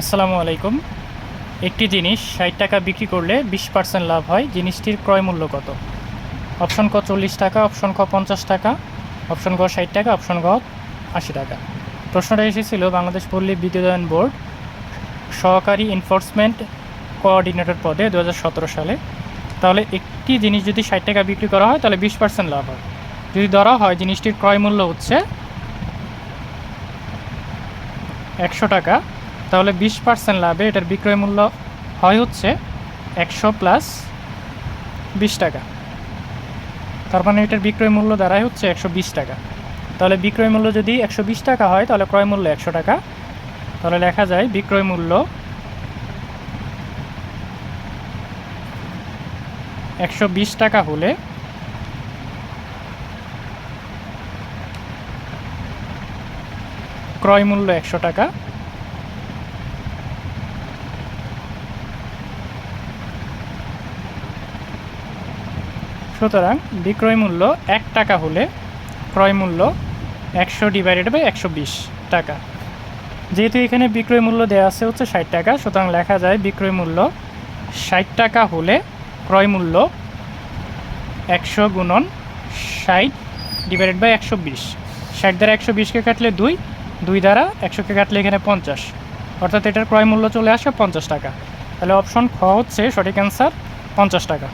আসসালামু আলাইকুম। একটি জিনিস ষাট টাকা বিক্রি করলে বিশ পার্সেন্ট লাভ হয়, জিনিসটির ক্রয় মূল্য কত? অপশন ক চল্লিশ টাকা, অপশন ক পঞ্চাশ টাকা, অপশন গ ষাট টাকা, অপশন গ আশি টাকা। প্রশ্নটা এসেছিল বাংলাদেশ পল্লী বিদ্যুতায়ন বোর্ড সহকারী এনফোর্সমেন্ট কোঅর্ডিনেটর পদে দু হাজার সতেরো সালে। তাহলে একটি জিনিস যদি ষাট টাকা বিক্রি করা হয়, তাহলে বিশ পার্সেন্ট লাভ হয়। যদি ধরা হয় জিনিসটির ক্রয় মূল্য হচ্ছে একশো টাকা তাহলে বিশ পার্সেন্ট লাভে এটার বিক্রয় মূল্য হয় হচ্ছে একশো প্লাস বিশ টাকা। তার মানে এটার বিক্রয় মূল্য দাঁড়ায় হচ্ছে একশো বিশ টাকা। তাহলে বিক্রয় মূল্য যদি একশো বিশ টাকা হয়, তাহলে ক্রয় মূল্য একশো টাকা। তাহলে লেখা যায় বিক্রয় মূল্য একশো বিশ টাকা হলে ক্রয় মূল্য একশো টাকা। সুতরাং বিক্রয় মূল্য এক টাকা হলে ক্রয় মূল্য একশো ডিভাইডেড বাই একশো বিশ টাকা। যেহেতু এখানে বিক্রয় মূল্য দেওয়া আছে হচ্ছে ষাট টাকা, সুতরাং লেখা যায় বিক্রয় মূল্য ষাট টাকা হলে ক্রয় মূল্য একশো গুণন ষাট ডিভাইডেড বাই একশো বিশ। ষাট দ্বারা একশো বিশকে কাটলে দুই দুই দ্বারা একশোকে কাটলে এখানে পঞ্চাশ। অর্থাৎ এটার ক্রয় মূল্য চলে আসে পঞ্চাশ টাকা। তাহলে অপশন খ হচ্ছে সঠিক অ্যান্সার পঞ্চাশ টাকা।